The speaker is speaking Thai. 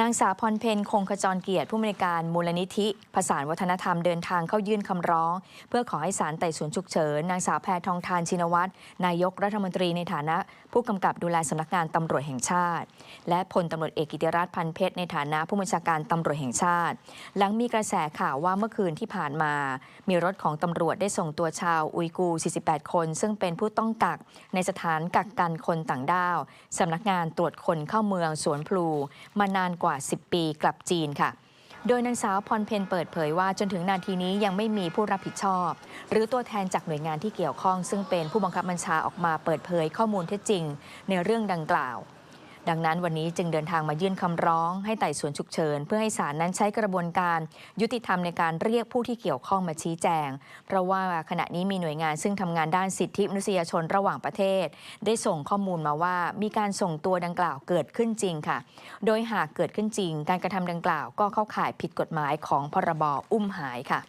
นางสาวพรเพนคงขจรเกียรติผู้อำนวยการมูลนิธิผสาวัฒนธรรมเดินทางเข้ายื่นคำร้อง เพื่อขอให้ศาลไต่สวนฉุกเฉินนางสาวแพทองทานชินวัตรนายกรัฐมนตรีในฐานะ ผู้กำกับดูแลสำนักงานตำรวจแห่งชาติ และพลตำรวจเอกกิติรัตน์พันเพชรในฐานะผู้บัญชาการตำรวจแห่งชาติ หลังมีกระแสข่าวว่าเมื่อคืนที่ผ่านมา มีรถของตำรวจได้ส่งตัวชาวอุยกูร์48 คน ซึ่งเป็นผู้ต้องกักในสถานกักกันคนต่างด้าวสำนักงานตรวจคนเข้าเมืองสวนพลูมานานกว่าว่า 10 ปีกลับจีนค่ะ โดยนางสาวพรเพนเปิดเผยว่าจนถึงนาทีนี้ยังไม่มีผู้รับผิดชอบ หรือตัวแทนจากหน่วยงานที่เกี่ยวข้อง ซึ่งเป็นผู้บังคับบัญชาออกมาเปิดเผยข้อมูลเท็จจริง ในเรื่องดังกล่าว ดังนั้นวันนี้จึงเดินทางมายื่นคำร้องให้ไต่สวนฉุกเฉิน เพื่อให้ศาลนั้นใช้กระบวนการยุติธรรมในการเรียกผู้ที่เกี่ยวข้องมาชี้แจง เพราะว่าขณะนี้มีหน่วยงานซึ่งทำงานด้านสิทธิมนุษยชนระหว่างประเทศ ได้ส่งข้อมูลมาว่ามีการส่งตัวดังกล่าวเกิดขึ้นจริงค่ะ โดยหากเกิดขึ้นจริง การกระทำดังกล่าวก็เข้าข่ายผิดกฎหมายของพรบอุ้มหายค่ะ